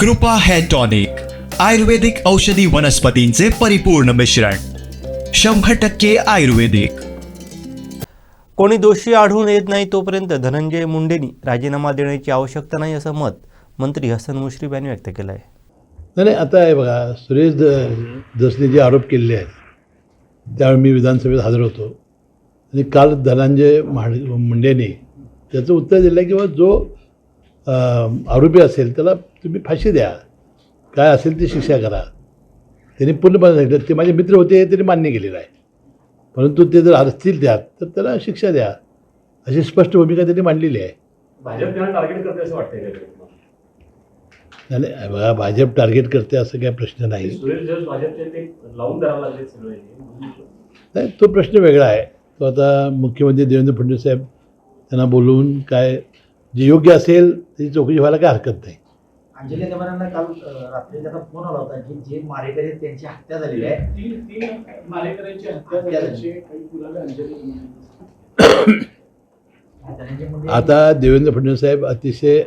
कृपा hair tonic आयुर्वेदिक औषधी वनस्पतींचे परिपूर्ण मिश्रण शंभर टक्के आयुर्वेदिक. कोणी दोषी आढळून येत नाही तोपर्यंत धनंजय मुंडेंनी राजीनामा देण्याची आवश्यकता नाही असं मत मंत्री हसन मुश्रीफ यांनी व्यक्त केलं आहे नाही आता आहे बघा सुरेश द दसने जे आरोप केलेले आहेत त्यावेळी मी विधानसभेत हजर होतो. आणि काल धनंजय माड मुंडेने त्याचं उत्तर दिलं की बा जो आरोपी असेल त्याला तुम्ही फाशी द्या. काय असेल ती शिक्षा करा. त्यांनी पूर्णपणे सांगितलं ते माझे मित्र होते हे त्यांनी मान्य केलेलं आहे. परंतु ते जर असतील त्यात तर त्याला शिक्षा द्या. अशी स्पष्ट भूमिका त्यांनी मांडलेली आहे. भाजप त्यांना टार्गेट करते असं वाटतंय का तुम्हाला? नाही, बघा भाजप टार्गेट करते असं काही प्रश्न नाही. नाही तो प्रश्न वेगळा आहे. तो आता मुख्यमंत्री देवेंद्र फडणवीस साहेब त्यांना बोलवून काय जे योग्य असेल त्याची चौकशी व्हायला काय हरकत नाही. अंजली देवारांना काल रात्री त्याचा फोन आला होता की जे मारेकरी आहेत त्यांची हत्या झालेली आहे. तीन तीन मारेकऱ्यांची हत्या झाल्याचे काही पुरावे अंजली धनंजय मुंडे आता देवेंद्र फडणवीस साहेब अतिशय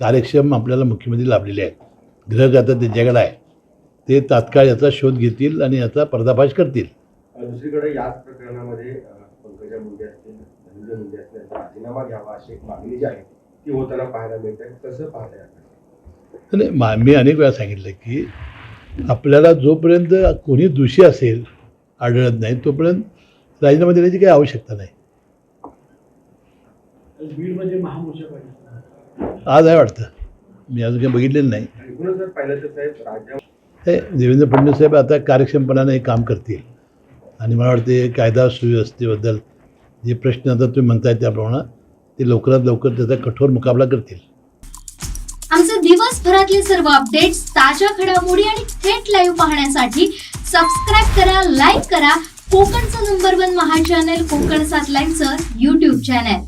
कार्यक्षम आपल्याला मुख्यमंत्री लाभलेले आहेत. ग्रह आता त्यांच्याकडे आहे. ते तात्काळ याचा शोध घेतील आणि याचा पर्दाफाश करतील. दुसरीकडे याच प्रकरणामध्ये अ, पंकजा मुंडे असतील धनंजय मुंडे असतील यांचा राजीनामा घ्यावा अशी एक मागणी जी आहे. ती होताना पाहायला मिळते कसं पाहताय आपण? नाही. मा मी अनेक वेळा सांगितलं की आपल्याला जोपर्यंत कोणी दोषी असेल आढळत नाही तोपर्यंत राजीनामा देण्याची काही आवश्यकता नाही. आज आहे वाटतं. मी अजून काही बघितलेलं नाही. हे देवेंद्र फडणवीस साहेब आता कार्यक्षमपणाने हे काम करतील. आणि मला वाटते कायदा सुव्यवस्थेबद्दल जे प्रश्न आता तुम्ही म्हणताय त्याप्रमाणे ते लवकरात लवकर त्याचा कठोर मुकाबला करतील. आमचे दिवसभरातले सर्व अपडेट्स ताज्या घडामोडी आणि थेट लाईव्ह पाहण्यासाठी सबस्क्राईब करा लाईक करा. कोकणचं number one Maha channel Konkan सात लाईनचं युट्यूब चॅनल